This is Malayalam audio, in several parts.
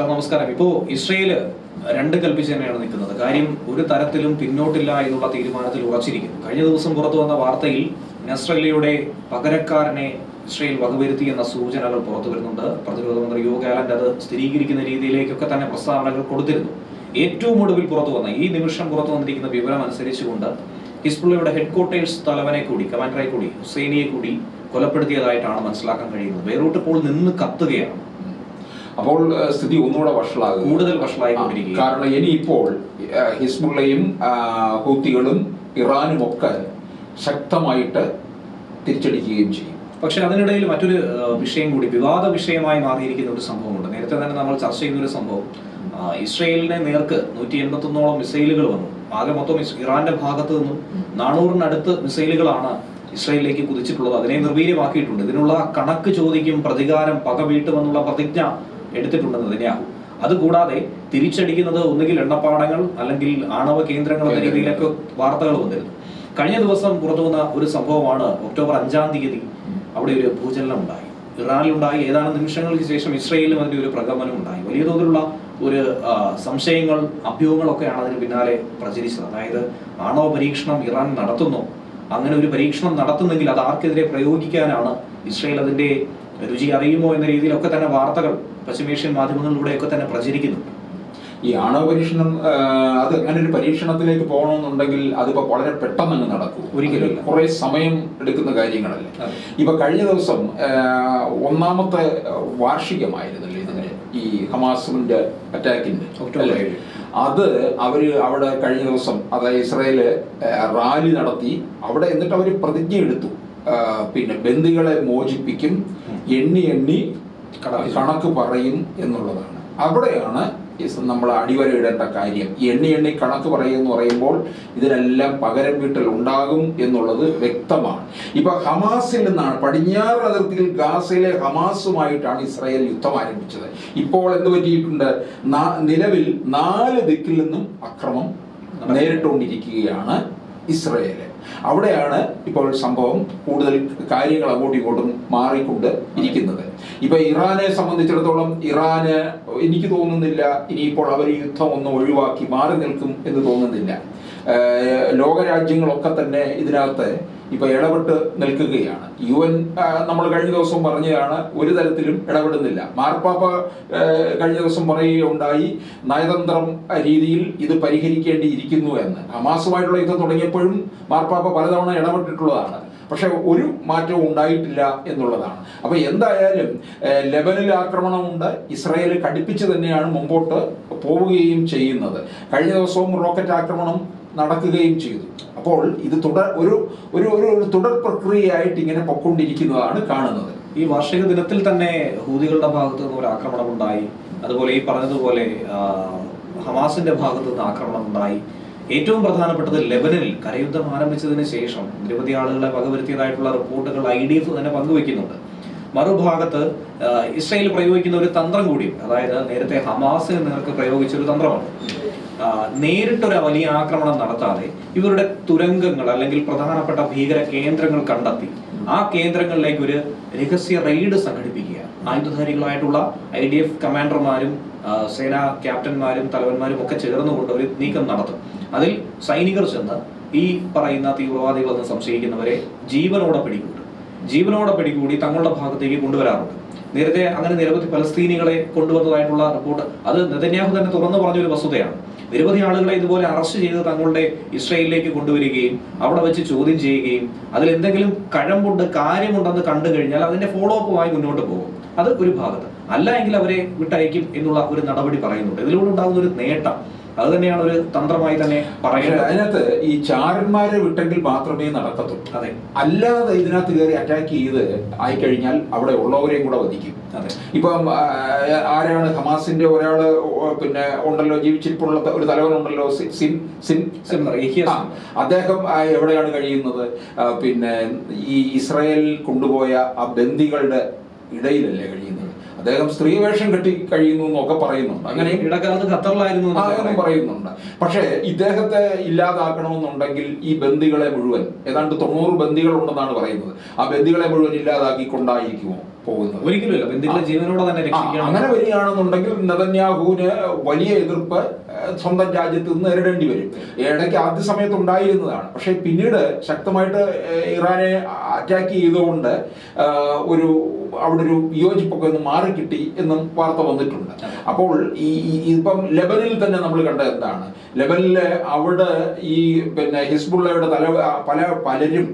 സാർ നമസ്കാരം. ഇപ്പോ ഇസ്രയേൽ രണ്ട് കൽപ്പിച്ച് തന്നെയാണ് നിൽക്കുന്നത്. കാര്യം ഒരു തരത്തിലും പിന്നോട്ടില്ല എന്നുള്ള തീരുമാനത്തിൽ ഉറച്ചിരിക്കുന്നു. കഴിഞ്ഞ ദിവസം പുറത്തു വന്ന വാർത്തയിൽ നസ്രല്ലയുടെ പകരക്കാരനെ ഇസ്രയേൽ വകവരുത്തി എന്ന സൂചനകൾ പുറത്തു വരുന്നുണ്ട്. പ്രതിരോധ മന്ത്രി യോ ഗാലന്റ് അത് സ്ഥിരീകരിക്കുന്ന രീതിയിലേക്കൊക്കെ തന്നെ പ്രസ്താവനകൾ കൊടുത്തിരുന്നു. ഏറ്റവും ഒടുവിൽ പുറത്തു വന്ന ഈ നിമിഷം പുറത്തു വന്നിരിക്കുന്ന വിവരം അനുസരിച്ചുകൊണ്ട് ഹിസ്ബുള്ളയുടെ ഹെഡ്ക്വാർട്ടേഴ്സ് തലവനെ കൂടി കമാൻഡറെ കൂടി ഹുസൈനിയെ കൂടി കൊലപ്പെടുത്തിയതായിട്ടാണ് മനസ്സിലാക്കാൻ കഴിയുന്നത്. ബെയ്റൂട്ട് ഇപ്പോൾ നിന്ന് കത്തുകയാണ്. അപ്പോൾ സ്ഥിതി ഒന്നുകൂടെ വഷളാകും കൂടുതൽ വഷളായി കാരണം ഇനിയിപ്പോൾ ഇപ്പോൾ ഹിസ്ബുള്ളയും ഹൂത്തികളും ഇറാനും ഒക്കെ ശക്തമായിട്ട് തിരിച്ചടിക്കുകയും ചെയ്യും. പക്ഷെ അതിനിടയിൽ മറ്റൊരു വിഷയം കൂടി വിവാദ വിഷയമായി മാറിയിരിക്കുന്ന ഒരു സംഭവമുണ്ട്. നേരത്തെ തന്നെ നമ്മൾ ചർച്ച ചെയ്യുന്ന ഒരു സംഭവം ഇസ്രയേലിനെ നേർക്ക് നൂറ്റി എൺപത്തൊന്നോളം മിസൈലുകൾ വന്നു. ആകെ മൊത്തം ഇറാന്റെ ഭാഗത്ത് നിന്നും നാനൂറിനടുത്ത് മിസൈലുകളാണ് ഇസ്രയേലിലേക്ക് കുതിച്ചിട്ടുള്ളത്. അതിനെ നിർവീര്യമാക്കിയിട്ടുണ്ട്. ഇതിനുള്ള കണക്ക് ചോദിക്കും പ്രതികാരം പക വീട്ടുമെന്നുള്ള പ്രതിജ്ഞ എടുത്തിട്ടുണ്ടെന്ന് തന്നെയാകും അതുകൂടാതെ തിരിച്ചടിക്കുന്നത് ഒന്നുകിൽ എണ്ണപ്പാടങ്ങൾ അല്ലെങ്കിൽ ആണവ കേന്ദ്രങ്ങൾ എന്ന രീതിയിലൊക്കെ വാർത്തകൾ വന്നിരുന്നു. കഴിഞ്ഞ ദിവസം പുറത്തു വന്ന ഒരു സംഭവമാണ് ഒക്ടോബർ അഞ്ചാം തീയതി അവിടെ ഒരു ഭൂചലനം ഉണ്ടായി. ഇറാനിലുണ്ടായി ഏതാനും നിമിഷങ്ങൾക്ക് ശേഷം ഇസ്രയേലിലും അതിന്റെ ഒരു പ്രകമ്പനം ഉണ്ടായി. വലിയ തോതിലുള്ള ഒരു സംശയങ്ങൾ അഭ്യൂഹങ്ങളൊക്കെയാണ് അതിന് പിന്നാലെ പ്രചരിച്ചത്. അതായത് ആണവ പരീക്ഷണം ഇറാൻ നടത്തുന്നു. അങ്ങനെ ഒരു പരീക്ഷണം നടത്തുന്നെങ്കിൽ അത് ആർക്കെതിരെ പ്രയോഗിക്കാനാണ് ഇസ്രയേൽ അതിന്റെ രുചി അറിയുമോ എന്ന രീതിയിലൊക്കെ തന്നെ വാർത്തകൾ പശ്ചിമേഷ്യൻ മാധ്യമങ്ങളിലൂടെയൊക്കെ തന്നെ പ്രചരിക്കുന്നു ഈ ആണവ പരീക്ഷണം അത് അങ്ങനെ ഒരു പരീക്ഷണത്തിലേക്ക് പോകണമെന്നുണ്ടെങ്കിൽ അതിപ്പോ വളരെ പെട്ടെന്ന് തന്നെ നടക്കും. ഒരിക്കലും കുറെ സമയം എടുക്കുന്ന കാര്യങ്ങളല്ലേ. ഇപ്പൊ കഴിഞ്ഞ ദിവസം ഒന്നാമത്തെ വാർഷികമായിരുന്നല്ലേ ഇതിന്റെ ഈ ഹമാസിന്റെ അറ്റാക്കിന്റെ? ഒക്ടോബർ? അത് അവർ അവിടെ കഴിഞ്ഞ ദിവസം അതായത് ഇസ്രായേൽ റാലി നടത്തി. അവിടെ എന്നിട്ട് അവർ പ്രതിജ്ഞ എടുത്തു പിന്നെ ബന്ദികളെ മോചിപ്പിക്കും എണ്ണി എണ്ണി കണക്ക് പറയും എന്നുള്ളതാണ്. അവിടെയാണ് നമ്മൾ അടിവരയിടേണ്ട കാര്യം. എണ്ണി എണ്ണി കണക്ക് പറയും എന്ന് പറയുമ്പോൾ ഇതിനെല്ലാം പകരം വീട്ടൽ ഉണ്ടാകും എന്നുള്ളത് വ്യക്തമാണ്. ഇപ്പൊ ഹമാസിൽ നിന്നാണ് പടിഞ്ഞാറ് അതിർത്തിയിൽ ഗാസയിലെ ഹമാസുമായിട്ടാണ് ഇസ്രായേൽ യുദ്ധം ആരംഭിച്ചത്. ഇപ്പോൾ എന്ത് പറ്റിയിട്ടുണ്ട്? നിലവിൽ നാല് ദിക്കിൽ നിന്നും അക്രമം നേരിട്ടുകൊണ്ടിരിക്കുകയാണ് ഇസ്രയേൽ. അവിടെയാണ് ഇപ്പോൾ സംഭവം കൂടുതൽ കാര്യങ്ങൾ അങ്ങോട്ടും ഇങ്ങോട്ടും മാറിക്കൊണ്ട് ഇരിക്കുന്നത്. ഇപ്പൊ ഇറാനെ സംബന്ധിച്ചിടത്തോളം ഇറാന് എനിക്ക് തോന്നുന്നില്ല ഇനിയിപ്പോൾ അവർ യുദ്ധം ഒന്ന് ഒഴിവാക്കി മാറി നിൽക്കും എന്ന് തോന്നുന്നില്ല. ലോകരാജ്യങ്ങളൊക്കെ തന്നെ ഇതിനകത്ത് ഇപ്പൊ ഇടപെട്ട് നിൽക്കുകയാണ്. യു എൻ നമ്മൾ കഴിഞ്ഞ ദിവസം പറഞ്ഞതാണ് ഒരു തരത്തിലും ഇടപെടുന്നില്ല. മാർപ്പാപ്പ കഴിഞ്ഞ ദിവസം പറയുകയുണ്ടായി നയതന്ത്രം രീതിയിൽ ഇത് പരിഹരിക്കേണ്ടിയിരിക്കുന്നു എന്ന്. ഹമാസുമായിട്ടുള്ള യുദ്ധം തുടങ്ങിയപ്പോഴും മാർപ്പാപ്പ പലതവണ ഇടപെട്ടിട്ടുള്ളതാണ്. പക്ഷെ ഒരു മാറ്റവും ഉണ്ടായിട്ടില്ല എന്നുള്ളതാണ്. അപ്പൊ എന്തായാലും ലെബനിൽ ആക്രമണമുണ്ട് ഇസ്രായേൽ കടുപ്പിച്ച് തന്നെയാണ് മുമ്പോട്ട് പോവുകയും ചെയ്യുന്നത്. കഴിഞ്ഞ ദിവസവും റോക്കറ്റ് ആക്രമണം നടക്കുകയും ചെയ്തു. അപ്പോൾ ഇത് തുടർ ഒരു ഒരു ഒരു തുടർ പ്രക്രിയയായിട്ട് ഇങ്ങനെ പൊക്കൊണ്ടിരിക്കുന്നതാണ് കാണുന്നത്. ഈ വാർഷിക ദിനത്തിൽ തന്നെ ഹൂതികളുടെ ഭാഗത്തു നിന്ന് ഒരു ആക്രമണം ഉണ്ടായി അതുപോലെ ഈ പറഞ്ഞതുപോലെ ഹമാസിന്റെ ഭാഗത്തു നിന്ന് ആക്രമണം ഉണ്ടായി ഏറ്റവും പ്രധാനപ്പെട്ടത് ലെബനനിൽ കരയുദ്ധം ആരംഭിച്ചതിന് ശേഷം നിരവധി ആളുകളെ വകവരുത്തിയതായിട്ടുള്ള റിപ്പോർട്ടുകൾ ഐ ഡി എഫ് തന്നെ പങ്കുവെക്കുന്നുണ്ട് മറുഭാഗത്ത് ഇസ്രയേൽ പ്രയോഗിക്കുന്ന ഒരു തന്ത്രം കൂടിയും അതായത് നേരത്തെ ഹമാസ് നേർക്ക് പ്രയോഗിച്ച ഒരു തന്ത്രമാണ്. നേരിട്ടൊരു വലിയ ആക്രമണം നടത്താതെ ഇവരുടെ തുരങ്കങ്ങൾ അല്ലെങ്കിൽ പ്രധാനപ്പെട്ട ഭീകര കേന്ദ്രങ്ങൾ കണ്ടെത്തി. ആ കേന്ദ്രങ്ങളിലേക്ക് ഒരു രഹസ്യ റെയ്ഡ് സംഘടിപ്പിക്കുക. ആയുധധാരികളായിട്ടുള്ള ഐ ഡി എഫ് കമാൻഡർമാരും സേനാ ക്യാപ്റ്റന്മാരും തലവന്മാരും ഒക്കെ ചേർന്നുകൊണ്ട് ഒരു നീക്കം നടത്തും. അതിൽ സൈനികർ ചെന്ന് ഈ പറയുന്ന തീവ്രവാദികളെന്ന് സംശയിക്കുന്നവരെ ജീവനോടെ പിടികൂടും. ജീവനോടെ പിടികൂടി തങ്ങളുടെ ഭാഗത്തേക്ക് കൊണ്ടുവരാറുണ്ട്. നേരത്തെ അങ്ങനെ നിരവധി ഫലസ്തീനികളെ കൊണ്ടുവന്നതായിട്ടുള്ള റിപ്പോർട്ട്. അത് നെതന്യാഹു തന്നെ തുറന്നു പറഞ്ഞൊരു വസ്തുതയാണ്. നിരവധി ആളുകളെ ഇതുപോലെ അറസ്റ്റ് ചെയ്ത് തങ്ങളുടെ ഇസ്രയേലിലേക്ക് കൊണ്ടുവരികയും അവിടെ വെച്ച് ചോദ്യം ചെയ്യുകയും അതിൽ എന്തെങ്കിലും കഴമ്പുണ്ട് കാര്യമുണ്ടെന്ന് കണ്ടു കഴിഞ്ഞാൽ അതിന്റെ ഫോളോ അപ്പുമായി മുന്നോട്ട് പോകും. അത് ഒരു ഭാഗത്ത്. അല്ല എങ്കിൽ അവരെ വിട്ടയക്കും എന്നുള്ള ഒരു നടപടി പറയുന്നുണ്ട്. ഇതിലൂടെ ഉണ്ടാകുന്ന ഒരു നേട്ടം അത് തന്നെയാണ് ഒരു തന്ത്രമായി തന്നെ പറയുന്നത്. അതിനകത്ത് ഈ ചാരന്മാരെ വിട്ടെങ്കിൽ മാത്രമേ നടക്കത്തുള്ളൂ. അതെ. അല്ലാതെ ഇതിനകത്ത് കയറി അറ്റാക്ക് ചെയ്ത് ആയിക്കഴിഞ്ഞാൽ അവിടെ ഉള്ളവരെയും കൂടെ വധിക്കും. അതെ. ഇപ്പം ആരാണ് ഹമാസിന്റെ ഒരാൾ പിന്നെ ഉണ്ടല്ലോ ജീവിച്ചിരിപ്പുള്ള ഒരു തലവൻ ഉണ്ടല്ലോ സിൻ സിൻ അദ്ദേഹം എവിടെയാണ് കഴിയുന്നത്? പിന്നെ ഈ ഇസ്രായേൽ കൊണ്ടുപോയ ആ ബന്ദികളുടെ ഇടയിലല്ലേ കഴിയുന്നത്? അദ്ദേഹം സ്ത്രീ വേഷം കെട്ടി കഴിയുന്നു എന്നൊക്കെ പറയുന്നുണ്ട്. അങ്ങനെ ഇടക്കാലത്ത് ഖത്തറിലായിരുന്നു അങ്ങനെ പറയുന്നുണ്ട്. പക്ഷേ ഇദ്ദേഹത്തെ ഇല്ലാതാക്കണമെന്നുണ്ടെങ്കിൽ ഈ ബന്ദികളെ മുഴുവൻ ഏതാണ്ട് തൊണ്ണൂറ് ബന്ദികൾ ഉണ്ടെന്നാണ് പറയുന്നത്. ആ ബന്ദികളെ മുഴുവൻ ഇല്ലാതാക്കിക്കൊണ്ടായിരിക്കുമോ പോകുന്നത്? ജീവനോടെ തന്നെ അങ്ങനെ വരികയാണെന്നുണ്ടെങ്കിൽ നദന്യാഹുവിന് വലിയ എതിർപ്പ് സ്വന്തം രാജ്യത്ത് നിന്ന് നേരിടേണ്ടി വരും. ഇടയ്ക്ക് ആദ്യ സമയത്ത് ഉണ്ടായിരുന്നതാണ് പക്ഷേ പിന്നീട് ശക്തമായിട്ട് ഇറാനെ അറ്റാക്ക് ചെയ്തുകൊണ്ട് ഒരു അവിടെ ഒരു വിയോജിപ്പൊക്കെ ഒന്ന് മാറിക്കിട്ടി എന്നും വാർത്ത വന്നിട്ടുണ്ട്. അപ്പോൾ ഈ ഇപ്പം ലെബനിൽ തന്നെ നമ്മൾ കണ്ട എന്താണ്? ലെബനിലെ അവിടെ ഈ പിന്നെ ഹിസ്ബുള്ളയുടെ തല പല പലരും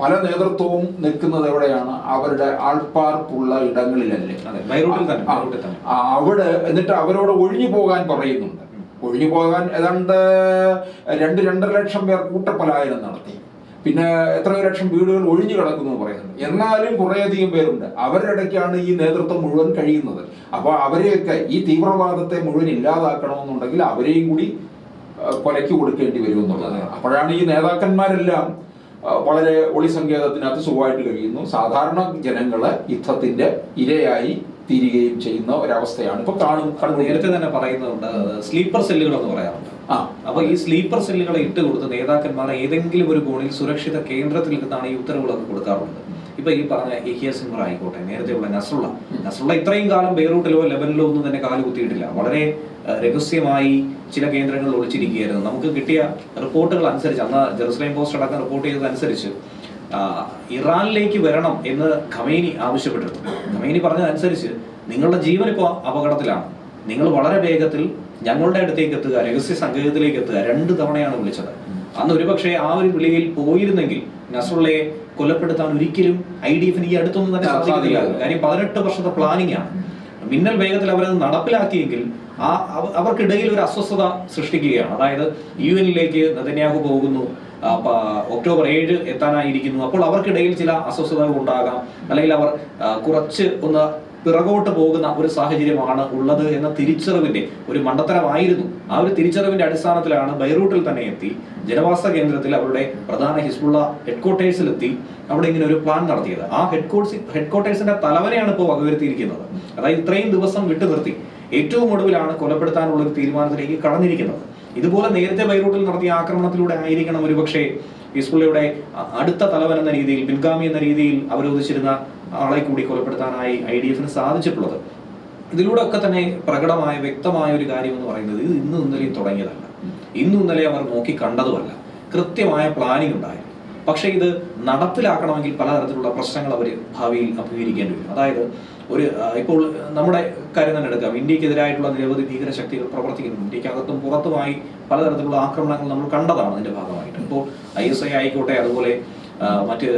പല നേതൃത്വവും നിൽക്കുന്നത് എവിടെയാണ്? അവരുടെ ആൾപ്പാർപ്പുള്ള ഇടങ്ങളിലല്ലേ. അവിടെ എന്നിട്ട് അവരോട് ഒഴിഞ്ഞു പോകാൻ പറയുന്നുണ്ട്. ഒഴിഞ്ഞു പോകാൻ ഏതാണ്ട് രണ്ട് രണ്ടര ലക്ഷം പേർ കൂട്ടപ്പലായനം നടത്തി. പിന്നെ എത്രയോ ലക്ഷം വീടുകൾ ഒഴിഞ്ഞു കിടക്കുന്നു പറയുന്നുണ്ട്. എന്നാലും കുറേയധികം പേരുണ്ട്. അവരുടെ ഇടയ്ക്കാണ് ഈ നേതൃത്വം മുഴുവൻ കഴിയുന്നത്. അപ്പോൾ അവരെയൊക്കെ ഈ തീവ്രവാദത്തെ മുഴുവൻ ഇല്ലാതാക്കണമെന്നുണ്ടെങ്കിൽ അവരെയും കൂടി കൊലയ്ക്ക് കൊടുക്കേണ്ടി വരും അപ്പോഴാണ് ഈ നേതാക്കന്മാരെല്ലാം വളരെ ഒളി സങ്കേതത്തിനകത്ത് സുഖമായിട്ട് കഴിയുന്നു. സാധാരണ ജനങ്ങളെ യുദ്ധത്തിന്റെ ഇരയായി തീരുകയും ചെയ്യുന്ന ഒരവസ്ഥയാണ് ഇപ്പൊ കാണും നേരത്തെ തന്നെ പറയുന്നുണ്ട് സ്ലീപ്പർ സെല്ലുകൾ എന്ന് പറയാറുണ്ട്. ആ അപ്പൊ ഈ സ്ലീപ്പർ സെല്ലുകളെ ഇട്ട് കൊടുത്ത് നേതാക്കന്മാർ ഏതെങ്കിലും ഒരു കോണിൽ സുരക്ഷിത കേന്ദ്രത്തിൽ നിന്നാണ് ഈ ഉത്തരവുകളൊക്കെ കൊടുക്കാറുള്ളത്. ഇപ്പൊ ഈ പറഞ്ഞ ഇഹിയ സിംഗർ ആയിക്കോട്ടെ നേരത്തെയുള്ള നസ്രുള്ള. നസ്രുള്ള ഇത്രയും കാലം ബെയ്റൂട്ടിലോ ലെബനിലോ ഒന്നും തന്നെ കാൽ കുത്തിയിട്ടില്ല. വളരെ രഹസ്യമായി ചില കേന്ദ്രങ്ങൾ ഒളിച്ചിരിക്കുകയായിരുന്നു. നമുക്ക് കിട്ടിയ റിപ്പോർട്ടുകൾ അനുസരിച്ച് അന്ന് ജെറുസലേം പോസ്റ്റ് അടക്കം റിപ്പോർട്ട് ചെയ്തതനുസരിച്ച് ഇറാനിലേക്ക് വരണം എന്ന് ഖമേനി ആവശ്യപ്പെട്ടിരുന്നു. ഖമേനി പറഞ്ഞതനുസരിച്ച് നിങ്ങളുടെ ജീവൻ ഇപ്പോൾ അപകടത്തിലാണ്. നിങ്ങൾ വളരെ വേഗത്തിൽ ഞങ്ങളുടെ അടുത്തേക്ക് എത്തുക രഹസ്യ സംഗീതത്തിലേക്ക് എത്തുക രണ്ട് തവണയാണ് വിളിച്ചത്. അന്ന് ഒരുപക്ഷെ ആ ഒരു വിളിയിൽ പോയിരുന്നെങ്കിൽ നസറുള്ളയെ കൊലപ്പെടുത്താൻ ഒരിക്കലും ഐ ഡി എഫിന് ഈ അടുത്തൊന്നും തന്നെ ആ, സാധിക്കില്ല. കാര്യം പതിനെട്ട് വർഷത്തെ പ്ലാനിംഗ് ആണ്. മിന്നൽ വേഗത്തിൽ അവരത് നടപ്പിലാക്കിയെങ്കിൽ ആ അവർക്കിടയിൽ ഒരു അസ്വസ്ഥത സൃഷ്ടിക്കുകയാണ്. അതായത് യു എനിലേക്ക് നെതന്യാഹു പോകുന്നു ഒക്ടോബർ ഏഴ് എത്താനായിരിക്കുന്നു. അപ്പോൾ അവർക്കിടയിൽ ചില അസ്വസ്ഥതകൾ ഉണ്ടാകാം. അല്ലെങ്കിൽ അവർ കുറച്ച് ഒന്ന് പിറകോട്ട് പോകുന്ന ഒരു സാഹചര്യമാണ് ഉള്ളത് എന്ന തിരിച്ചറിവിന്റെ ഒരു മണ്ടത്തരമായിരുന്നു. ആ ഒരു തിരിച്ചറിവിന്റെ അടിസ്ഥാനത്തിലാണ് ബൈറൂട്ടിൽ തന്നെ എത്തി. ജനവാസ കേന്ദ്രത്തിൽ അവരുടെ പ്രധാന ഹിസ്ബുള്ള ഹെഡ്ക്വാർട്ടേഴ്സിലെത്തി. അവിടെ ഇങ്ങനെ ഒരു പ്ലാൻ നടത്തിയത്. ആ ഹെഡ്ക്വാർട്ടേഴ്സ് ഹെഡ്ക്വാർട്ടേഴ്സിന്റെ തലവനെയാണ് ഇപ്പോൾ വകവരുത്തിയിരിക്കുന്നത്. അതായത് ഇത്രയും ദിവസം വിട്ടു നിർത്തി ഏറ്റവും ഒടുവിലാണ് കൊലപ്പെടുത്താനുള്ള ഒരു തീരുമാനത്തിലേക്ക് കടന്നിരിക്കുന്നത്. ഇതുപോലെ നേരത്തെ ബൈറൂട്ടിൽ നടത്തിയ ആക്രമണത്തിലൂടെ ആയിരിക്കണം ഒരുപക്ഷെ ഹിസ്ബുള്ളയുടെ അടുത്ത തലവൻ എന്ന രീതിയിൽ പിൻഗാമി എന്ന രീതിയിൽ അവരോധിച്ചിരുന്ന ആളെ കൂടി കൊലപ്പെടുത്താനായി ഐ ഡി എഫിന് സാധിച്ചിട്ടുള്ളത്. ഇതിലൂടെ ഒക്കെ തന്നെ പ്രകടമായ വ്യക്തമായ ഒരു കാര്യം എന്ന് പറയുന്നത് ഇത് ഇന്നും ഇന്നലെയും തുടങ്ങിയതല്ല. ഇന്നും ഇന്നലെ അവർ നോക്കി കണ്ടതുമല്ല. കൃത്യമായ പ്ലാനിംഗ് ഉണ്ടായിരുന്നു. പക്ഷേ ഇത് നടപ്പിലാക്കണമെങ്കിൽ പലതരത്തിലുള്ള പ്രശ്നങ്ങൾ അവർ ഭാവിയിൽ അഭിമുഖീകരിക്കേണ്ടി വരും. അതായത് ഒരു ഇപ്പോൾ നമ്മുടെ കാര്യം തന്നെ എടുക്കാം. ഇന്ത്യക്കെതിരായിട്ടുള്ള നിരവധി ഭീകര ശക്തികൾ പ്രവർത്തിക്കുന്നു ഇന്ത്യക്കകത്തും പുറത്തുമായി പലതരത്തിലുള്ള ആക്രമണങ്ങൾ നമ്മൾ കണ്ടതാണ് അതിന്റെ ഭാഗമായിട്ട്. ഇപ്പോൾ ഐ എസ് ഐ ആയിക്കോട്ടെ അതുപോലെ മറ്റ്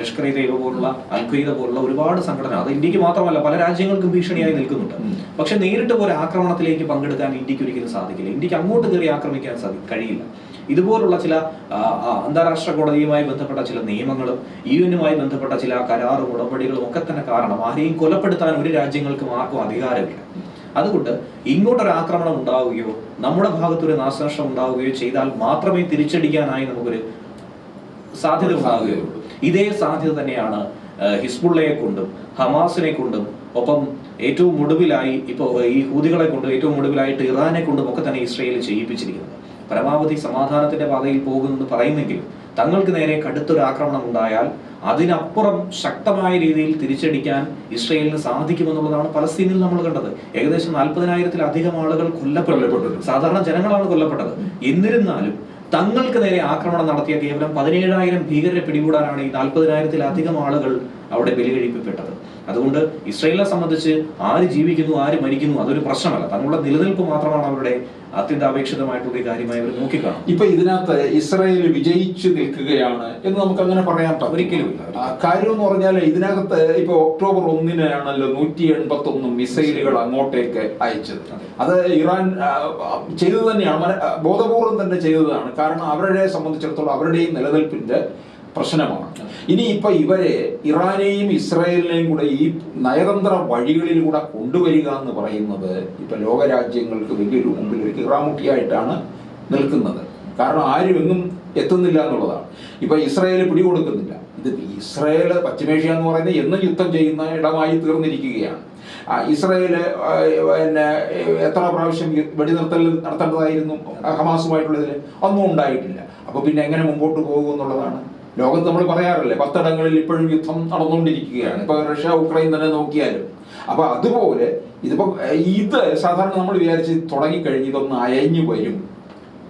ലഷ്കർ ഇ തൈബ പോലുള്ള അൽഖയ്ദ പോലുള്ള ഒരുപാട് സംഘടന അത് ഇന്ത്യയ്ക്ക് മാത്രമല്ല പല രാജ്യങ്ങൾക്കും ഭീഷണിയായി നിൽക്കുന്നുണ്ട്. പക്ഷെ നേരിട്ട് ഒരു ആക്രമണത്തിലേക്ക് പങ്കെടുക്കാൻ ഇന്ത്യയ്ക്ക് ഒരിക്കലും സാധിക്കില്ല. ഇന്ത്യയ്ക്ക് അങ്ങോട്ട് കയറി ആക്രമിക്കാൻ സാധി കഴിയില്ല. ഇതുപോലുള്ള ചില അന്താരാഷ്ട്ര കോടതിയുമായി ബന്ധപ്പെട്ട ചില നിയമങ്ങളും യു എനുമായി ബന്ധപ്പെട്ട ചില കരാറും ഉടമ്പടികളും ഒക്കെ തന്നെ കാരണം ആരെയും കൊലപ്പെടുത്താൻ ഒരു രാജ്യങ്ങൾക്കും ആർക്കും അധികാരമില്ല. അതുകൊണ്ട് ഇങ്ങോട്ടൊരു ആക്രമണം ഉണ്ടാവുകയോ നമ്മുടെ ഭാഗത്തൊരു നാശനഷ്ടം ഉണ്ടാവുകയോ ചെയ്താൽ മാത്രമേ തിരിച്ചടിക്കാനായി നമുക്കൊരു സാധ്യത ഉണ്ടാകുകയുള്ളൂ ഇതേ സാധ്യത തന്നെയാണ് ഹിസ്ബുള്ളയെ കൊണ്ടും ഹമാസിനെ കൊണ്ടും ഒപ്പം ഏറ്റവും ഒടുവിലായി ഇപ്പോൾ ഈ ഹൂതികളെ കൊണ്ടും ഏറ്റവും ഒടുവിലായിട്ട് ഇറാനെ കൊണ്ടും ഒക്കെ തന്നെ ഇസ്രയേൽ ചെയ്യിപ്പിച്ചിരിക്കുന്നത്. പരമാവധി സമാധാനത്തിന്റെ പാതയിൽ പോകുമെന്ന് പറയുന്നെങ്കിലും തങ്ങൾക്ക് നേരെ കടുത്തൊരു ആക്രമണം ഉണ്ടായാൽ അതിനപ്പുറം ശക്തമായ രീതിയിൽ തിരിച്ചടിക്കാൻ ഇസ്രയേലിന് സാധിക്കുമെന്നുള്ളതാണ് പലസ്തീനിൽ നമ്മൾ കണ്ടത്. ഏകദേശം നാൽപ്പതിനായിരത്തിലധികം ആളുകൾ കൊല്ലപ്പെട്ടു. സാധാരണ ജനങ്ങളാണ് കൊല്ലപ്പെട്ടത്. എന്നിരുന്നാലും തങ്ങൾക്ക് നേരെ ആക്രമണം നടത്തിയ കേവലം പതിനേഴായിരം ഭീകരരെ പിടികൂടാനാണ് ഈ നാൽപ്പതിനായിരത്തിലധികം ആളുകൾ അവിടെ ബലികഴിപ്പിപ്പെട്ടത്. അതുകൊണ്ട് ഇസ്രയേലിനെ സംബന്ധിച്ച് ആര് ജീവിക്കുന്നു ആര് മരിക്കുന്നു അതൊരു പ്രശ്നമല്ല. തങ്ങളുടെ നിലനിൽപ്പ് മാത്രമാണ് അവരുടെ അത്യന്താപേക്ഷിതമായിട്ടുള്ള കാര്യമായി അവർ നോക്കിക്കാണും ഇപ്പൊ ഇതിനകത്ത് ഇസ്രായേൽ വിജയിച്ചു നിൽക്കുകയാണ് എന്ന് നമുക്ക് അങ്ങനെ പറയാൻ ഒരിക്കലും. കാര്യം എന്ന് പറഞ്ഞാൽ ഇതിനകത്ത് ഇപ്പൊ ഒക്ടോബർ ഒന്നിനാണല്ലോ നൂറ്റി എൺപത്തി ഒന്ന് മിസൈലുകൾ അങ്ങോട്ടേക്ക് അയച്ചത്. അത്. ഇറാൻ ചെയ്തു തന്നെയാണ്. ബോധപൂർവം തന്നെ ചെയ്തതാണ്. കാരണം അവരുടെ സംബന്ധിച്ചിടത്തോളം അവരുടെയും നിലനിൽപ്പിന്റെ പ്രശ്നമാണ്. ഇനി ഇപ്പൊ ഇവരെ ഇറാനെയും ഇസ്രായേലിനെയും കൂടെ ഈ നയതന്ത്ര വഴികളിലൂടെ കൊണ്ടുവരിക എന്ന് പറയുന്നത് ഇപ്പൊ ലോകരാജ്യങ്ങൾക്ക് വലിയൊരു മുമ്പിൽ ഒരു കിറാമുട്ടിയായിട്ടാണ് നിൽക്കുന്നത്. കാരണം ആരും എങ്ങും എത്തുന്നില്ല എന്നുള്ളതാണ്. ഇപ്പൊ ഇസ്രായേൽ പിടികൊടുക്കുന്നില്ല. ഇത് ഇസ്രായേൽ പശ്ചിമേഷ്യ എന്ന് പറയുന്നത് എന്നും യുദ്ധം ചെയ്യുന്ന ഇടമായി തീർന്നിരിക്കുകയാണ്. ഇസ്രായേൽ പിന്നെ എത്ര പ്രാവശ്യം വെടിനിർത്തൽ നടത്തേണ്ടതായിരുന്നു ഹമാസുമായിട്ടുള്ളതിൽ ഒന്നും ഉണ്ടായിട്ടില്ല. അപ്പൊ പിന്നെ എങ്ങനെ മുമ്പോട്ട് പോകും എന്നുള്ളതാണ് ലോകത്ത് നമ്മൾ പറയാറില്ലേ പത്തിടങ്ങളിൽ ഇപ്പോഴും യുദ്ധം നടന്നുകൊണ്ടിരിക്കുകയാണ്. ഇപ്പൊ റഷ്യ ഉക്രൈൻ തന്നെ നോക്കിയാലും. അപ്പൊ അതുപോലെ ഇതിപ്പോ ഇത് സാധാരണ നമ്മൾ വിചാരിച്ച് തുടങ്ങിക്കഴിഞ്ഞ് ഇതൊന്ന് അയഞ്ഞു വരും.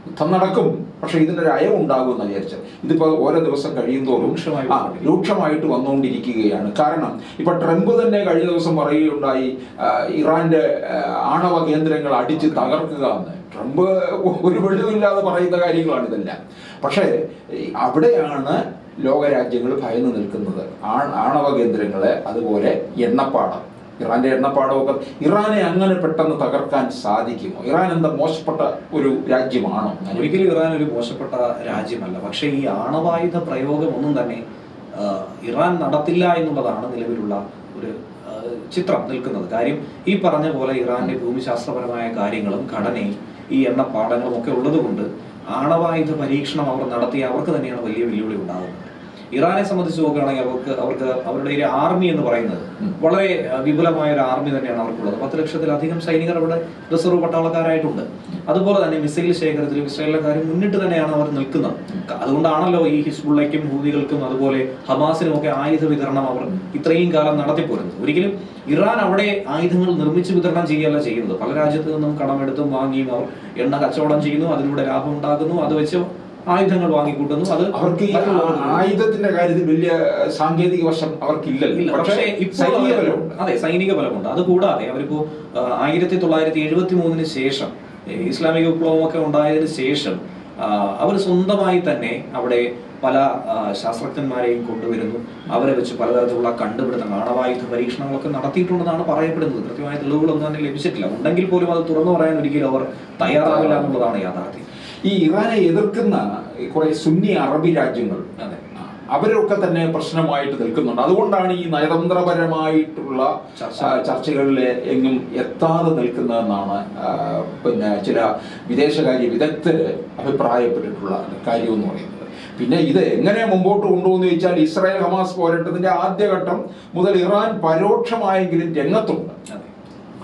യുദ്ധം നടക്കും പക്ഷെ ഇതിന്റെ ഒരു അയം ഉണ്ടാകും എന്ന് വിചാരിച്ചത്. ഇതിപ്പോ ഓരോ ദിവസം കഴിയും തോറും ആ, രൂക്ഷമായിട്ട് വന്നുകൊണ്ടിരിക്കുകയാണ്. കാരണം ഇപ്പൊ ട്രംപ് തന്നെ കഴിഞ്ഞ ദിവസം പറയുകയുണ്ടായി ഇറാന്റെ ആണവ കേന്ദ്രങ്ങൾ അടിച്ച് തകർക്കുക എന്ന്. ട്രംപ് ഒരു വെള്ളമില്ലാതെ പറയുന്ന കാര്യങ്ങളാണ് ഇതെല്ലാം. പക്ഷേ അവിടെയാണ് ലോകരാജ്യങ്ങൾ ഭയന്ന് നിൽക്കുന്നത്. ആണവ കേന്ദ്രങ്ങൾ അതുപോലെ എണ്ണപ്പാടം. ഇറാന്റെ എണ്ണപ്പാടമൊക്കെ ഇറാനെ അങ്ങനെ പെട്ടെന്ന് തകർക്കാൻ സാധിക്കുമോ? ഇറാൻ എന്താ മോശപ്പെട്ട ഒരു രാജ്യമാണോ? ഒരിക്കലും ഇറാൻ ഒരു മോശപ്പെട്ട രാജ്യമല്ല. പക്ഷെ ഈ ആണവായുധ പ്രയോഗം ഒന്നും തന്നെ ഇറാൻ നടത്തില്ല എന്നുള്ളതാണ് നിലവിലുള്ള ഒരു ചിത്രം നിൽക്കുന്നത്. കാര്യം ഈ പറഞ്ഞ പോലെ ഇറാന്റെ ഭൂമിശാസ്ത്രപരമായ കാര്യങ്ങളും ഘടനയും ഈ എണ്ണപ്പാടങ്ങളും ഒക്കെ ഉള്ളതുകൊണ്ട് ആണവായുധ പരീക്ഷണം അവർ നടത്തിയ അവർക്ക് തന്നെയാണ് വലിയ വെല്ലുവിളി ഉണ്ടാകുന്നത്. ഇറാനെ സംബന്ധിച്ച് നോക്കുകയാണെങ്കിൽ അവർക്ക് അവർക്ക് അവരുടെ ഒരു ആർമി എന്ന് പറയുന്നത് വളരെ വിപുലമായ ഒരു ആർമി തന്നെയാണ് അവർക്കുള്ളത്. പത്ത് ലക്ഷത്തിലധികം സൈനികർ അവിടെ റിസർവ് പട്ടാളക്കാരായിട്ടുണ്ട്. അതുപോലെ തന്നെ മിസൈൽ ശേഖരത്തിലും ഇസ്രായേലിലെ കാര്യം മുന്നിട്ട് തന്നെയാണ് അവർ നിൽക്കുന്നത്. അതുകൊണ്ടാണല്ലോ ഈ ഹിസ്ബുള്ളയ്ക്കും ഹൂതികൾക്കും അതുപോലെ ഹമാസിനും ഒക്കെ ആയുധ വിതരണം അവർ ഇത്രയും കാലം നടത്തിപ്പോരുന്നത് ഒരിക്കലും ഇറാൻ അവിടെ ആയുധങ്ങൾ നിർമ്മിച്ച് വിതരണം ചെയ്യുകയല്ല ചെയ്യുന്നത്. പല രാജ്യത്തു നിന്നും കടമെടുത്തും വാങ്ങിയും അവർ എണ്ണ കച്ചവടം ചെയ്യുന്നു അതിലൂടെ ലാഭം ഉണ്ടാക്കുന്നു. അത് വെച്ച് ആയുധങ്ങൾ വാങ്ങിക്കൂട്ടുന്നു. അത് അവർക്ക് ആയുധത്തിന്റെ കാര്യത്തിൽ വലിയ സാങ്കേതിക വശം അവർക്കില്ലല്ലോ. പക്ഷേ സൈനിക ബലം അതെ സൈനിക ബലമുണ്ട്. അത് കൂടാതെ അവരിപ്പോ ആയിരത്തി തൊള്ളായിരത്തി എഴുപത്തി മൂന്നിന് ശേഷം ഇസ്ലാമിക വിപ്ലവം ഒക്കെ ഉണ്ടായതിനു ശേഷം അവർ സ്വന്തമായി തന്നെ അവിടെ പല ശാസ്ത്രജ്ഞന്മാരെയും കൊണ്ടുവരുന്നു. അവരെ വെച്ച് പലതരത്തിലുള്ള കണ്ടുപിടുത്തങ്ങൾ ആണവായുധ പരീക്ഷണങ്ങളൊക്കെ നടത്തിയിട്ടുണ്ടെന്നാണ് പറയപ്പെടുന്നത്. കൃത്യമായ തെളിവുകളൊന്നും തന്നെ ലഭിച്ചിട്ടില്ല. ഉണ്ടെങ്കിൽ പോലും അത് തുറന്നു പറയാൻ ഒരിക്കലും അവർ തയ്യാറാവില്ല എന്നുള്ളതാണ് യാഥാർത്ഥ്യം. ഈ ഇറാനെ എതിർക്കുന്ന കുറെ സുന്നി അറബി രാജ്യങ്ങൾ അവരൊക്കെ തന്നെ പ്രശ്നമായിട്ട് നിൽക്കുന്നുണ്ട്. അതുകൊണ്ടാണ് ഈ നയതന്ത്രപരമായിട്ടുള്ള ചർച്ച. ചർച്ചകളിൽ എങ്ങും എത്താതെ നിൽക്കുന്നതെന്നാണ് പിന്നെ ചില വിദേശകാര്യ വിദഗ്ധര് അഭിപ്രായപ്പെട്ടിട്ടുള്ള കാര്യം എന്ന് പറയുന്നത്. പിന്നെ ഇത് എങ്ങനെ മുമ്പോട്ട് കൊണ്ടുപോകുന്ന ചോദിച്ചാൽ ഇസ്രായേൽ ഹമാസ് പോരാട്ടത്തിന്റെ ആദ്യഘട്ടം മുതൽ ഇറാൻ പരോക്ഷമായെങ്കിലും രംഗത്തുണ്ട്. അതെ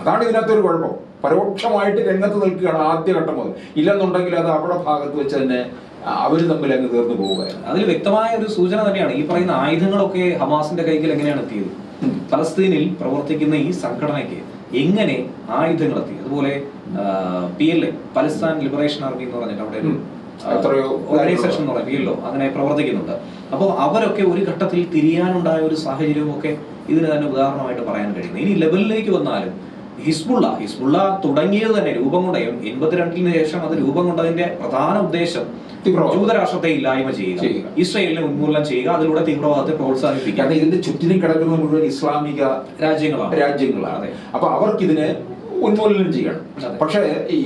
അതാണ് ഇതിനകത്തൊരു കുഴപ്പം. പരോക്ഷമായിട്ട് രംഗത്ത് നിൽക്കുകയാണ് ആദ്യഘട്ടം മുതൽ. ഇല്ലെന്നുണ്ടെങ്കിൽ അത് അവരുടെ ഭാഗത്ത് വെച്ച് തന്നെ അവർ തമ്മിൽ അങ്ങ് തീർന്നു പോവുകയാണ് അതിൽ വ്യക്തമായ ഒരു സൂചന തന്നെയാണ് ഈ പറയുന്ന ആയുധങ്ങളൊക്കെ ഹമാസിന്റെ കൈകൾ എങ്ങനെയാണ് എത്തിയത്. ഫലസ്തീനിൽ പ്രവർത്തിക്കുന്ന ഈ സംഘടനയ്ക്ക് എങ്ങനെ ആയുധങ്ങൾ എത്തി? അതുപോലെ P L A Palestine liberation army എന്ന് പറഞ്ഞിട്ട് അവിടെ ഒരു ഓർഗനൈസേഷൻ എന്ന് പറയുന്നത് പി എൽ ഒ അങ്ങനെ പ്രവർത്തിക്കുന്നുണ്ട്. അപ്പോൾ അവരൊക്കെ ഒരു ഘട്ടത്തിൽ തിരിയാനുണ്ടായ ഒരു സാഹചര്യവും ഒക്കെ ഇതിന് തന്നെ ഉദാഹരണമായിട്ട് പറയാൻ കഴിയുന്നു. ഇനി ലെവലിലേക്ക് വന്നാലും ഹിസ്ബുള്ള ഹിസ്ബുള്ള തുടങ്ങിയത് തന്നെ രൂപം കൊണ്ടയും എൺപത്തിരണ്ടിന് ശേഷം അത് രൂപം കൊണ്ടതിന്റെ പ്രധാന ഉദ്ദേശം. ജൂതരാഷ്ട്രത്തെ ഇല്ലായ്മ ചെയ്യുക. ഇസ്രയേലിനെ ഉന്മൂലനം ചെയ്യുക അതിലൂടെ തീവ്രവാദത്തെ പ്രോത്സാഹിപ്പിക്കുക കാരണം ഇതിന്റെ ചുറ്റിനും കിടക്കുന്ന മുഴുവൻ ഇസ്ലാമിക രാജ്യങ്ങളാണ് രാജ്യങ്ങളാണ് അതെ. അപ്പൊ അവർക്കിതിനെ ഉന്മൂലനം ചെയ്യണം. പക്ഷേ ഈ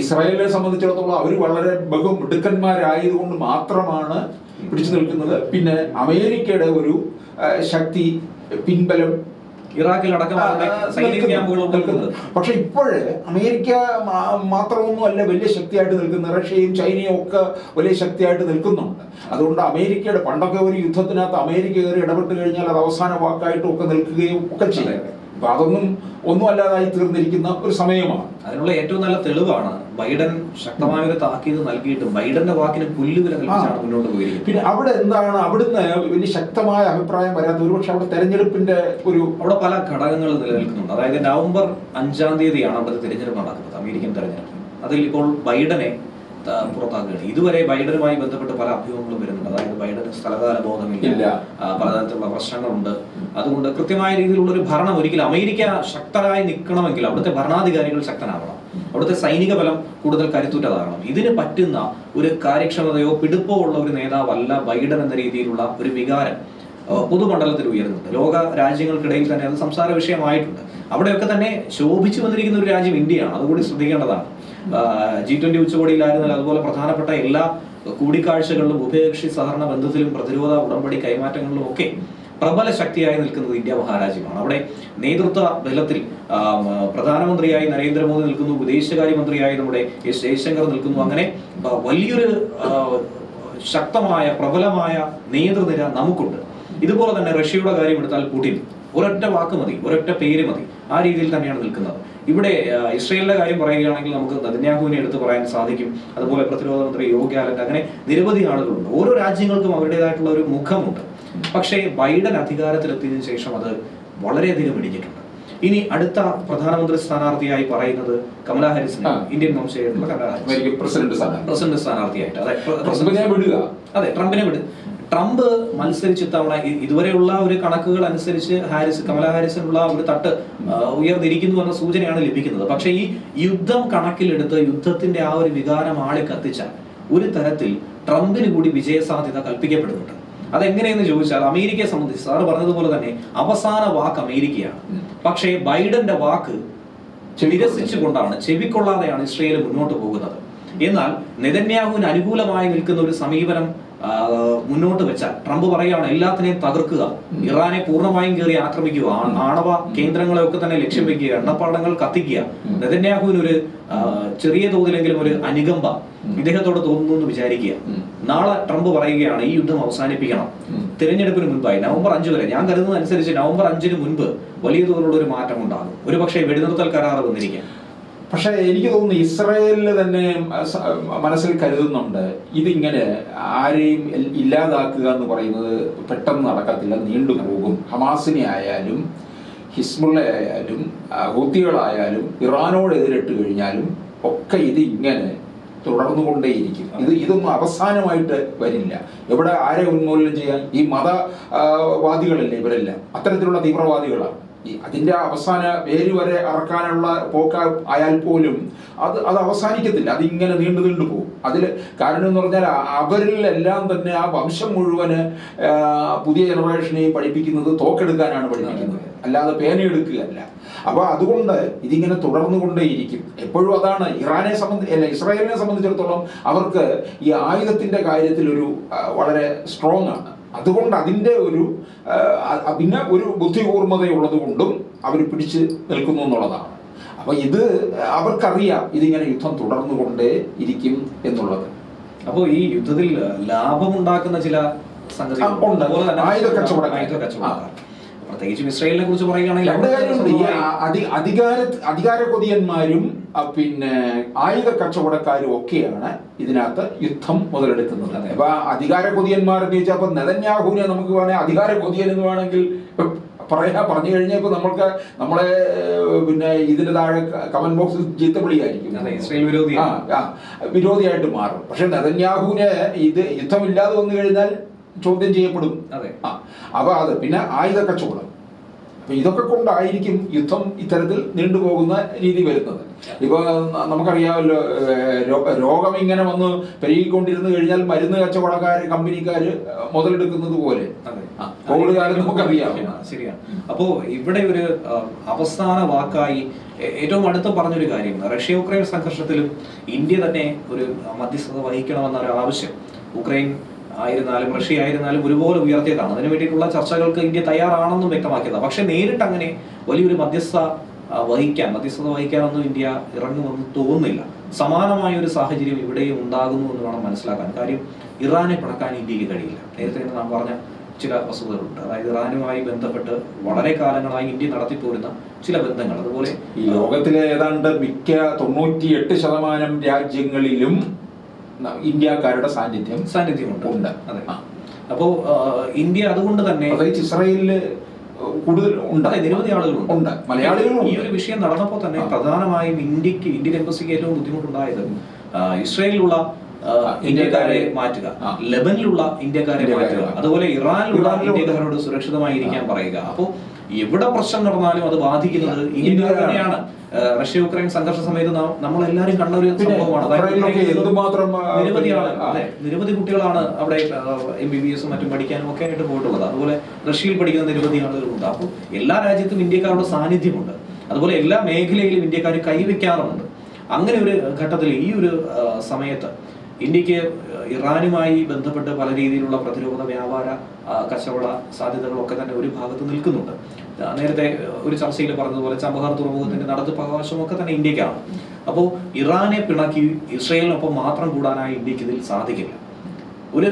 ഇസ്രായേലിനെ സംബന്ധിച്ചിടത്തോളം അവർ വളരെ ബഹുമിടുക്കന്മാരായതുകൊണ്ട് മാത്രമാണ് പിടിച്ചു നിൽക്കുന്നത് പിന്നെ അമേരിക്കയുടെ ഒരു ശക്തി പിൻബലം ഇറാഖിൽ അടക്കം പക്ഷെ ഇപ്പോഴ് അമേരിക്ക മാത്രമൊന്നും അല്ല വലിയ ശക്തിയായിട്ട് നിൽക്കുന്നു. റഷ്യയും ചൈനയും ഒക്കെ വലിയ ശക്തിയായിട്ട് നിൽക്കുന്നുണ്ട്. അതുകൊണ്ട് അമേരിക്കയുടെ പണ്ടൊക്കെ ഒരു യുദ്ധത്തിനകത്ത് അമേരിക്ക കയറി ഇടപെട്ട് കഴിഞ്ഞാൽ അത് അവസാന വാക്കായിട്ടും ഒക്കെ നിൽക്കുകയും ഒക്കെ ചെയ്യാറ് അപ്പൊ അതൊന്നും ഒന്നും അല്ലാതായി തീർന്നിരിക്കുന്ന ഒരു സമയമാണ്. അതിനുള്ള ഏറ്റവും നല്ല തെളിവാണ് ബൈഡൻ ശക്തമായ ഒരു താക്കീത് നൽകിയിട്ടും ബൈഡന്റെ വാക്കിന് പുല്ലുവില കൽപ്പിച്ചാണ്. മുന്നോട്ട് പോയിരിക്കുന്നത്. പിന്നെ അവിടെ എന്താണ്? അവിടുന്ന് വലിയ ശക്തമായ അഭിപ്രായം വരാത്ത ഒരുപക്ഷെ അവിടെ തെരഞ്ഞെടുപ്പിന്റെ ഒരു അവിടെ പല ഘടകങ്ങൾ നിലനിൽക്കുന്നുണ്ട്. അതായത് നവംബർ അഞ്ചാം തീയതിയാണ് അവിടുത്തെ തിരഞ്ഞെടുപ്പ് നടക്കുന്നത് അമേരിക്കൻ തെരഞ്ഞെടുപ്പ്. അതിൽ ഇപ്പോൾ ബൈഡനെ പുറത്താക്കുകയാണ്. ഇതുവരെ ബൈഡനുമായി ബന്ധപ്പെട്ട് പല അഭ്യൂഹങ്ങളും വരുന്നുണ്ട്. അതായത് ബൈഡന് സ്ഥലകാല ബോധമില്ല പലതരത്തിലുള്ള പ്രശ്നങ്ങളുണ്ട്. അതുകൊണ്ട് കൃത്യമായ രീതിയിലുള്ള ഒരു ഭരണം ഒരിക്കലും അമേരിക്ക ശക്തരായി നിൽക്കണമെങ്കിൽ അവിടുത്തെ ഭരണാധികാരികൾ ശക്തനാവണം. അവിടുത്തെ സൈനിക ബലം കൂടുതൽ കരുത്തുറ്റതാകണം. ഇതിന് പറ്റുന്ന ഒരു കാര്യക്ഷമതയോ പിടുപ്പോ ഉള്ള ഒരു നേതാവല്ല ബൈഡൻ എന്ന രീതിയിലുള്ള ഒരു വികാരം പൊതുമണ്ഡലത്തിൽ ഉയരുന്നുണ്ട്. ലോക രാജ്യങ്ങൾക്കിടയിൽ തന്നെ അത് സംസാര വിഷയമായിട്ടുണ്ട്. അവിടെയൊക്കെ തന്നെ ശോഭിച്ചു വന്നിരിക്കുന്ന ഒരു രാജ്യം ഇന്ത്യയാണ്. അതുകൂടി ശ്രദ്ധിക്കേണ്ടതാണ്. ജി ട്വന്റി ഉച്ചകോടിയിലായിരുന്നാൽ അതുപോലെ പ്രധാനപ്പെട്ട എല്ലാ കൂടിക്കാഴ്ചകളിലും ഉഭയകക്ഷി സഹകരണ ബന്ധത്തിലും പ്രതിരോധ ഉടമ്പടി കൈമാറ്റങ്ങളിലും ഒക്കെ പ്രബല ശക്തിയായി നിൽക്കുന്നത് ഇന്ത്യ മഹാരാജ്യമാണ്. അവിടെ നേതൃത്വ ബലത്തിൽ പ്രധാനമന്ത്രിയായി നരേന്ദ്രമോദി നിൽക്കുന്നു വിദേശകാര്യമന്ത്രിയായി നമ്മുടെ എസ് ജയശങ്കർ നിൽക്കുന്നു. അങ്ങനെ വലിയൊരു ശക്തമായ പ്രബലമായ നേതൃനിര നമുക്കുണ്ട്. ഇതുപോലെ തന്നെ റഷ്യയുടെ കാര്യം എടുത്താൽ പുടിൻ. ഒരൊറ്റ വാക്ക് മതി ഒരൊറ്റ പേര് മതി. ആ രീതിയിൽ തന്നെയാണ് നിൽക്കുന്നത്. ഇവിടെ ഇസ്രയേലിന്റെ കാര്യം പറയുകയാണെങ്കിൽ നമുക്ക് നദിന്യാഹുവിനെ എടുത്ത് പറയാൻ സാധിക്കും. അതുപോലെ പ്രതിരോധ മന്ത്രി യോഗി ആലൻ. അങ്ങനെ നിരവധി ആളുകളുണ്ട്. ഓരോ രാജ്യങ്ങൾക്കും അവരുടേതായിട്ടുള്ള ഒരു മുഖമുണ്ട്. പക്ഷേ ബൈഡൻ അധികാരത്തിലെത്തിയതിനു ശേഷം അത് വളരെയധികം ഇടിഞ്ഞിട്ടുണ്ട്. ഇനി അടുത്ത പ്രധാനമന്ത്രി സ്ഥാനാർത്ഥിയായി പറയുന്നത് കമലാ ഹാരിസ്. ഇന്ത്യൻ വംശയായിട്ടുള്ള കമലാ ഹാരിസ്. പ്രസിഡന്റ് പ്രസിഡന്റ് സ്ഥാനാർത്ഥിയായിട്ട്. അതെ. അതെ ട്രംപിനെ വിട്. ട്രംപ് മത്സരിച്ച് ഇത്തവണ ഇതുവരെയുള്ള ഒരു കണക്കുകൾ അനുസരിച്ച് ഹാരിസ് കമല ഹാരിസിനുള്ള ഒരു തട്ട് ഉയർന്നിരിക്കുന്നു എന്ന സൂചനയാണ് ലഭിക്കുന്നത്. പക്ഷേ ഈ യുദ്ധം കണക്കിലെടുത്ത് യുദ്ധത്തിന്റെ ആ ഒരു വികാരം ആളെ കത്തിച്ച ഒരു തരത്തിൽ ട്രംപിന് കൂടി വിജയസാധ്യത കൽപ്പിക്കപ്പെടുന്നുണ്ട്. അതെങ്ങനെയെന്ന് ചോദിച്ചാൽ അമേരിക്കയെ സംബന്ധിച്ച് സാറ് പറഞ്ഞതുപോലെ തന്നെ അവസാന വാക്ക് അമേരിക്കയാണ്. പക്ഷേ ബൈഡന്റെ വാക്ക് നിരസിച്ചുകൊണ്ടാണ് ചെവിക്കൊള്ളാതെയാണ് ഇസ്രയേൽ മുന്നോട്ട് പോകുന്നത്. എന്നാൽ നെതന്യാഹുവിന് അനുകൂലമായി നിൽക്കുന്ന ഒരു സമീപനം മുന്നോട്ട് വെച്ചാൽ ട്രംപ് പറയുകയാണ് എല്ലാത്തിനെയും തകർക്കുക. ഇറാനെ പൂർണമായും കയറി ആക്രമിക്കുക. ആണവ കേന്ദ്രങ്ങളെ ഒക്കെ തന്നെ ലക്ഷ്യം വെക്കുക എണ്ണപ്പാടങ്ങൾ കത്തിക്കുക. നെതന്യാഹുവിന് ഒരു ചെറിയ തോതിലെങ്കിലും ഒരു അനുകമ്പ. ഇദ്ദേഹത്തോട് തോന്നുന്നു എന്ന് വിചാരിക്കുക. നാളെ ട്രംപ് പറയുകയാണ് ഈ യുദ്ധം അവസാനിപ്പിക്കണം. തിരഞ്ഞെടുപ്പിന് മുൻപായി നവംബർ അഞ്ച് വരെ. ഞാൻ കരുതുന്നത് അനുസരിച്ച് നവംബർ അഞ്ചിന് മുൻപ് വലിയ തോതിലുള്ള ഒരു മാറ്റം ഉണ്ടാകും ഒരുപക്ഷെ വെടിനിർത്തൽ കരാർ വന്നിരിക്കാം. പക്ഷേ എനിക്ക് തോന്നുന്നു ഇസ്രയേലിൽ തന്നെ മനസ്സിൽ കരുതുന്നുണ്ട്. ഇതിങ്ങനെ ആരെയും ഇല്ലാതാക്കുക എന്ന് പറയുന്നത് പെട്ടെന്ന് നടക്കത്തില്ല നീണ്ടുപോകും ഹമാസിനെ ആയാലും ഹിസ്ബുള്ള ആയാലും ഹൂത്തികളായാലും ഇറാനോട് എതിരിട്ട് കഴിഞ്ഞാലും ഒക്കെ ഇത് ഇങ്ങനെ തുടർന്നുകൊണ്ടേയിരിക്കും. ഇത് ഇതൊന്നും അവസാനമായിട്ട് വരില്ല. എവിടെ ആരെ ഉന്മൂലനം ചെയ്യാൻ? ഈ മതവാദികളല്ലേ ഇവരെല്ലാം? അത്തരത്തിലുള്ള തീവ്രവാദികളാണ്. ഈ അതിന്റെ അവസാന വേര് വരെ അറക്കാനുള്ള പോക്ക ആയാൽ പോലും അത് അത് അവസാനിക്കത്തില്ല. അതിങ്ങനെ നീണ്ടു നീണ്ടു പോകും. അതിൽ കാരണം എന്ന് പറഞ്ഞാൽ അവരിലെല്ലാം തന്നെ ആ വംശം മുഴുവൻ പുതിയ ജനറേഷനെ പഠിപ്പിക്കുന്നത് തോക്കെടുക്കാനാണ് പഠിപ്പിക്കുന്നത്. അല്ലാതെ പേനയെടുക്കുകയല്ല. അപ്പൊ അതുകൊണ്ട് ഇതിങ്ങനെ തുടർന്നു തുടർന്നുകൊണ്ടേയിരിക്കും. എപ്പോഴും അതാണ് ഇറാനെ സംബന്ധി അല്ല ഇസ്രായേലിനെ സംബന്ധിച്ചിടത്തോളം അവർക്ക് ഈ ആയുധത്തിന്റെ കാര്യത്തിൽ ഒരു വളരെ സ്ട്രോങ് ആണ്. അതുകൊണ്ട് അതിന്റെ ഒരു പിന്നെ ഒരു ബുദ്ധികൂർമ്മതയുള്ളത് കൊണ്ടും അവർ പിടിച്ച് നിൽക്കുന്നു എന്നുള്ളതാണ്. അപ്പോൾ ഇത് അവർക്കറിയാം ഇതിങ്ങനെ യുദ്ധം തുടർന്നുകൊണ്ടേ ഇരിക്കും എന്നുള്ളത്. അപ്പോൾ ഈ യുദ്ധത്തിൽ ലാഭമുണ്ടാക്കുന്ന ചില സംഗതികൾ ആയുധ കച്ചവടം ആയുധ കച്ചവടക്കാർ പ്രത്യേകിച്ചും ഇസ്രായേലിനെ കുറിച്ച് പറയുകയാണെങ്കിൽ അധികാര അധികാര കൊതിയന്മാരും പിന്നെ ആയുധ കച്ചവടക്കാരും ഒക്കെയാണ് ഇതിനകത്ത് യുദ്ധം മുതലെടുക്കുന്നത്. അപ്പൊ അധികാര കൊതിയന്മാർ എന്ന് ചോദിച്ചാൽ അപ്പൊ നെതന്യാഹുവിനെ നമുക്ക് വേണമെങ്കിൽ അധികാര കൊതിയൻ എന്ന് വേണമെങ്കിൽ പറയാ പറഞ്ഞു കഴിഞ്ഞാൽ ഇപ്പൊ നമ്മൾക്ക് നമ്മളെ പിന്നെ ഇതിന്റെ താഴെ കമന്റ് ബോക്സിൽ ചീത്തവിളിയായിരിക്കും അതെ, ഇസ്രായേൽ വിരോധി. ആ, ആ, വിരോധിയായിട്ട് മാറും പക്ഷെ നെതന്യാഹുവിനെ ഇത് യുദ്ധമില്ലാതെ വന്നു കഴിഞ്ഞാൽ ചോദ്യം ചെയ്യപ്പെടും. അതെ. ആ അപ്പൊ അത് പിന്നെ ആയുധ കച്ചവടം. അപ്പൊ ഇതൊക്കെ കൊണ്ടായിരിക്കും യുദ്ധം ഇത്തരത്തിൽ നീണ്ടുപോകുന്ന രീതി വരുന്നത്. ഇപ്പൊ നമുക്കറിയാമല്ലോ രോഗം ഇങ്ങനെ വന്ന് പെരുകിക്കൊണ്ടിരുന്നു കഴിഞ്ഞാൽ മരുന്ന് കച്ചവടക്കാര് കമ്പനിക്കാര് മുതലെടുക്കുന്നത് പോലെ. കോവിഡ് കാലം നമുക്കറിയാം. ശരിയാണ്, ശരിയാണ്. അപ്പോ ഇവിടെ ഒരു അവസാന വാക്കായി ഏറ്റവും അടുത്ത് പറഞ്ഞൊരു കാര്യം. റഷ്യ ഉക്രൈൻ സംഘർഷത്തിലും ഇന്ത്യ തന്നെ ഒരു മധ്യസ്ഥത വഹിക്കണമെന്ന ഒരു ആവശ്യം ഉക്രൈൻ ആയിരുന്നാലും റഷ്യ ആയിരുന്നാലും ഒരുപോലെ ഉയർത്തിയതാണ്. അതിനു വേണ്ടിയിട്ടുള്ള ചർച്ചകൾക്ക് ഇന്ത്യ തയ്യാറാണെന്നും വ്യക്തമാക്കിയതാണ് പക്ഷെ നേരിട്ട് അങ്ങനെ വലിയൊരു മധ്യസ്ഥ വഹിക്കാൻ മധ്യസ്ഥത വഹിക്കാനൊന്നും ഇന്ത്യ ഇറങ്ങുമെന്ന് തോന്നുന്നില്ല. സമാനമായ ഒരു സാഹചര്യം ഇവിടെയും ഉണ്ടാകുന്നു എന്ന് വേണം മനസ്സിലാക്കാൻ. കാര്യം ഇറാനെ പിണക്കാൻ ഇന്ത്യയ്ക്ക് കഴിയില്ല. നേരത്തെ നാം പറഞ്ഞ ചില വസ്തുതകളുണ്ട്. അതായത് ഇറാനുമായി ബന്ധപ്പെട്ട് വളരെ കാലങ്ങളായി ഇന്ത്യ നടത്തിപ്പോരുന്ന ചില ബന്ധങ്ങൾ. അതുപോലെ ഈ ലോകത്തിലെ ഏതാണ്ട് മിക്ക തൊണ്ണൂറ്റിയെട്ട് ശതമാനം രാജ്യങ്ങളിലും ഇന്ത്യക്കാരുടെ സാന്നിധ്യം സാന്നിധ്യം ഉണ്ട്. അതെ. ഇന്ത്യ അതുകൊണ്ട് തന്നെ പ്രത്യേകിച്ച് ഇസ്രായേലിൽ കൂടുതൽ ഉണ്ട്. നിരവധി ആളുകളുണ്ട്. ഉണ്ട്. മലയാളികളും ഈ ഒരു വിഷയം നടന്നപ്പോൾ തന്നെ. പ്രധാനമായും ഇന്ത്യയ്ക്ക് ഇന്ത്യൻ എംബസിക്ക് ഏറ്റവും ബുദ്ധിമുട്ടുണ്ടായത് ഇസ്രായേലിലുള്ള ഇന്ത്യക്കാരെ മാറ്റുക. ലെബനിലുള്ള ഇന്ത്യക്കാരെ മാറ്റുക. അതുപോലെ ഇറാനിലുള്ള ഇറാനിലും ഇന്ത്യക്കാരോട് സുരക്ഷിതമായി ഇരിക്കാൻ പറയുക. അപ്പോൾ എവിടെ പ്രശ്നം നടന്നാലും അത് ബാധിക്കുന്നത് ഇന്ത്യക്കാരെയാണ് റഷ്യ ഉക്രൈൻ സംഘർഷ സമയത്ത് നമ്മൾ നമ്മളെല്ലാവരും കണ്ട ഒരു സംഭവമാണ്. എന്തുമാത്രം, നിരവധി. അതെ കുട്ടികളാണ് അവിടെ എം ബി ബി എസും മറ്റും പഠിക്കാനും ഒക്കെ ആയിട്ട് പോയിട്ടുള്ളത്. അതുപോലെ റഷ്യയിൽ പഠിക്കുന്ന നിരവധി ആളുകളുണ്ട്. അപ്പോൾ എല്ലാ രാജ്യത്തും ഇന്ത്യക്കാരുടെ സാന്നിധ്യമുണ്ട്. അതുപോലെ എല്ലാ മേഖലയിലും ഇന്ത്യക്കാർ കൈവയ്ക്കാറുമുണ്ട്. അങ്ങനെ ഒരു ഘട്ടത്തിൽ ഈ ഒരു സമയത്ത് ഇന്ത്യയ്ക്ക് ഇറാനുമായി ബന്ധപ്പെട്ട് പല രീതിയിലുള്ള പ്രതിരോധ വ്യാപാര കച്ചവട സാധ്യതകളൊക്കെ തന്നെ ഒരു ഭാഗത്ത് നിൽക്കുന്നുണ്ട്. നേരത്തെ ഒരു ചർച്ചയിൽ പറഞ്ഞതുപോലെ ചബഹാർ തുറമുഖത്തിന്റെ നടത്തിപ്പ് അവകാശമൊക്കെ തന്നെ ഇന്ത്യക്കാണ്. അപ്പോൾ ഇറാനെ പിണക്കി ഇസ്രയേലിനൊപ്പം മാത്രം കൂടാനായി ഇന്ത്യയ്ക്ക് ഇതിൽ സാധിക്കില്ല. ഒരു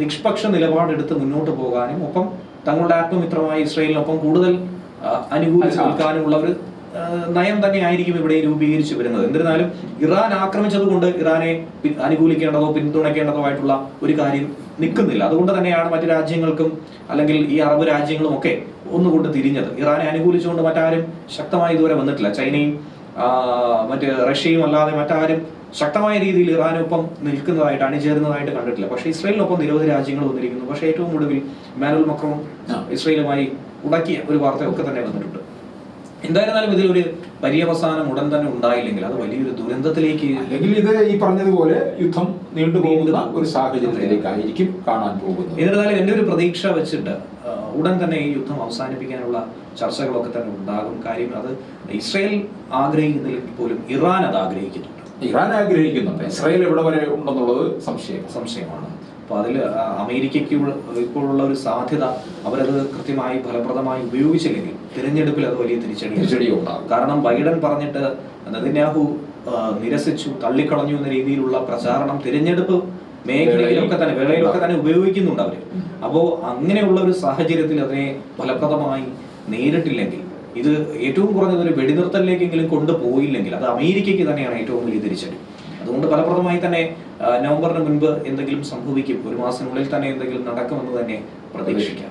നിഷ്പക്ഷ നിലപാടെടുത്ത് മുന്നോട്ട് പോകാനും ഒപ്പം തങ്ങളുടെ ആത്മമിത്രമായ ഇസ്രയേലിനൊപ്പം കൂടുതൽ അനുകൂലിച്ച് നിൽക്കാനുമുള്ള ഒരു നയം തന്നെ ആയിരിക്കും ഇവിടെ രൂപീകരിച്ചു വരുന്നത്. എന്നിരുന്നാലും ഇറാൻ ആക്രമിച്ചതുകൊണ്ട് ഇറാനെ അനുകൂലിക്കേണ്ടതോ പിന്തുണയ്ക്കേണ്ടതോ ആയിട്ടുള്ള ഒരു കാര്യം നിൽക്കുന്നില്ല. അതുകൊണ്ട് തന്നെയാണ് മറ്റു രാജ്യങ്ങൾക്കും അല്ലെങ്കിൽ ഈ അറബ് രാജ്യങ്ങളും ഒക്കെ ഒന്നുകൊണ്ട് തിരിഞ്ഞത്. ഇറാനെ അനുകൂലിച്ചുകൊണ്ട് മറ്റാരും ശക്തമായി ഇതുവരെ വന്നിട്ടില്ല. ചൈനയും മറ്റ് റഷ്യയും അല്ലാതെ മറ്റാരും ശക്തമായ രീതിയിൽ ഇറാനൊപ്പം നിൽക്കുന്നതായിട്ട് അണിചേരുന്നതായിട്ട് കണ്ടിട്ടില്ല. പക്ഷേ ഇസ്രയേലിനൊപ്പം നിരവധി രാജ്യങ്ങൾ വന്നിരിക്കുന്നു. പക്ഷേ ഏറ്റവും ഒടുവിൽ മാനുവൽ മക്രോൺ. ഇസ്രയേലുമായി ഉടക്കിയ ഒരു വാർത്തയൊക്കെ തന്നെ വന്നിട്ടുണ്ട്. എന്തായിരുന്നാലും ഇതിലൊരു പര്യവസാനം ഉടൻ തന്നെ ഉണ്ടായില്ലെങ്കിൽ അത് വലിയൊരു ദുരന്തത്തിലേക്ക് അല്ലെങ്കിൽ ഇത് ഈ പറഞ്ഞതുപോലെ യുദ്ധം നീണ്ടുപോകുന്ന ഒരു സാഹചര്യത്തിലേക്കായിരിക്കും കാണാൻ പോകുന്നത്. എന്നിരുന്നാലും എന്റെ ഒരു പ്രതീക്ഷ വെച്ചിട്ട് ഉടൻ തന്നെ ഈ യുദ്ധം അവസാനിപ്പിക്കാനുള്ള ചർച്ചകളൊക്കെ തന്നെ ഉണ്ടാകും. കാര്യം അത് ഇസ്രയേൽ ആഗ്രഹിക്കുന്നില്ലെങ്കിൽ പോലും ഇറാൻ അത് ആഗ്രഹിക്കുന്നുണ്ട്. ഇറാൻ ആഗ്രഹിക്കുന്നുണ്ട്. ഇസ്രയേൽ എവിടെ വരെ ഉണ്ടെന്നുള്ളത് സംശയം സംശയമാണ്. അപ്പൊ അതിൽ അമേരിക്കയ്ക്ക് ഇപ്പോഴുള്ള ഒരു സാധ്യത അവരത് കൃത്യമായി ഫലപ്രദമായി ഉപയോഗിച്ചില്ലെങ്കിൽ തിരഞ്ഞെടുപ്പിൽ അത് വലിയ തിരിച്ചടി തിരിച്ചടി ഉണ്ടാകും. കാരണം ബൈഡൻ പറഞ്ഞിട്ട് നെതിന്യാഹു നിരസിച്ചു തള്ളിക്കളഞ്ഞു എന്ന രീതിയിലുള്ള പ്രചാരണം തിരഞ്ഞെടുപ്പ് മേഖലയിലൊക്കെ തന്നെ വേളയിലൊക്കെ തന്നെ ഉപയോഗിക്കുന്നുണ്ട് അവർ. അപ്പോ അങ്ങനെയുള്ള ഒരു സാഹചര്യത്തിൽ അതിനെ ഫലപ്രദമായി നേരിട്ടില്ലെങ്കിൽ ഇത് ഏറ്റവും കുറഞ്ഞത് ഒരു വെടിനിർത്തലിലേക്കെങ്കിലും കൊണ്ടുപോയില്ലെങ്കിൽ അത് അമേരിക്കയ്ക്ക് തന്നെയാണ് ഏറ്റവും വലിയ തിരിച്ചടി. അതുകൊണ്ട് ഫലപ്രദമായി തന്നെ നവംബറിന് മുൻപ് എന്തെങ്കിലും സംഭവിക്കും ഒരു മാസത്തിനുള്ളിൽ തന്നെ എന്തെങ്കിലും നടക്കുമെന്ന് തന്നെ പ്രതീക്ഷിക്കാം.